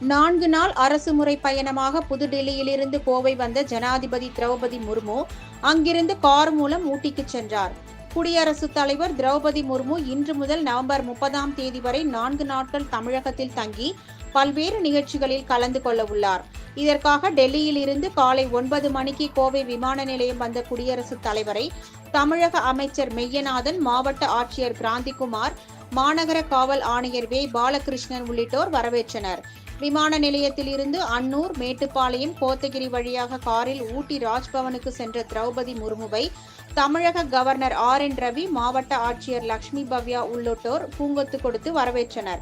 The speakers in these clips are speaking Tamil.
நான்கு நாள் அரசு முறை பயணமாக புதுடெல்லியிலிருந்து கோவை வந்த ஜனாதிபதி திரௌபதி முர்மு அங்கிருந்து கார் மூலம் ஊட்டிக்கு சென்றார். குடியரசுத் தலைவர் திரௌபதி முர்மு இன்று முதல் நவம்பர் முப்பதாம் தேதி வரை நான்கு நாட்கள் தமிழகத்தில் தங்கி பல்வேறு நிகழ்ச்சிகளில் கலந்து கொள்ள உள்ளார். இதற்காக டெல்லியில் இருந்து காலை ஒன்பது மணிக்கு கோவை விமான நிலையம் வந்த குடியரசுத் தலைவரை தமிழக அமைச்சர் மெய்யநாதன் மாவட்ட ஆட்சியர் கிராந்திகுமார் மாநகர காவல் ஆணையர் வே. பாலகிருஷ்ணன் உள்ளிட்டோர் வரவேற்றனர். விமான நிலையத்தில் இருந்து அன்னூர் மேட்டுப்பாளையம் கோத்தகிரி வழியாக காரில் ஊட்டி ராஜ்பவனுக்கு சென்ற திரௌபதி முர்முவை தமிழக கவர்னர் ஆர். என். ரவி மாவட்ட ஆட்சியர் லக்ஷ்மி பவ்யா உள்ளிட்டோர் பூங்கொத்து கொடுத்து வரவேற்றனர்.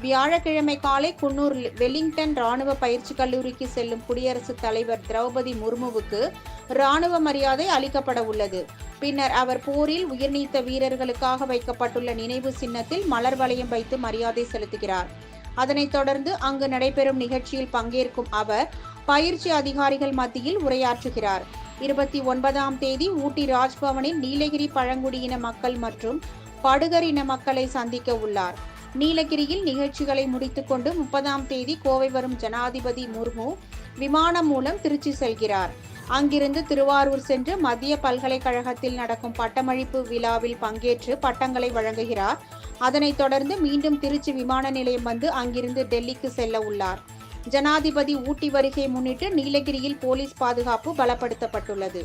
வியாழக்கிழமை காலை குன்னூர் வெலிங்டன் ராணுவ பயிற்சி கல்லூரிக்கு செல்லும் குடியரசுத் தலைவர் திரௌபதி முர்முவுக்கு ராணுவ மரியாதை அளிக்கப்பட உள்ளது. பின்னர் அவர் போரில் உயிர்நீத்த வீரர்களுக்காக வைக்கப்பட்டுள்ள நினைவு சின்னத்தில் மலர் வளையம் வைத்து மரியாதை செலுத்துகிறார். அதனைத் தொடர்ந்து அங்கு நடைபெறும் நிகழ்ச்சியில் பங்கேற்கும் அவர் பயிற்சி அதிகாரிகள் மத்தியில் உரையாற்றுகிறார். இருபத்தி ஒன்பதாம் தேதி ஊட்டி ராஜ்பவனில் நீலகிரி பழங்குடியின மக்கள் மற்றும் படுகர் இன மக்களை சந்திக்க உள்ளார். நீலகிரியில் நிகழ்ச்சிகளை முடித்துக்கொண்டு முப்பதாம் தேதி கோவை வரும் ஜனாதிபதி முர்மு விமானம் மூலம் திருச்சி செல்கிறார். அங்கிருந்து திருவாரூர் சென்று மத்திய பல்கலைக்கழகத்தில் நடக்கும் பட்டமளிப்பு விழாவில் பங்கேற்று பட்டங்களை வழங்குகிறார். அதனைத் தொடர்ந்து மீண்டும் திருச்சி விமான நிலையம் வந்து அங்கிருந்து டெல்லிக்கு செல்ல உள்ளார். ஜனாதிபதி ஊட்டி வருகை முன்னிட்டு நீலகிரியில் போலீஸ் பாதுகாப்பு பலப்படுத்தப்பட்டுள்ளது.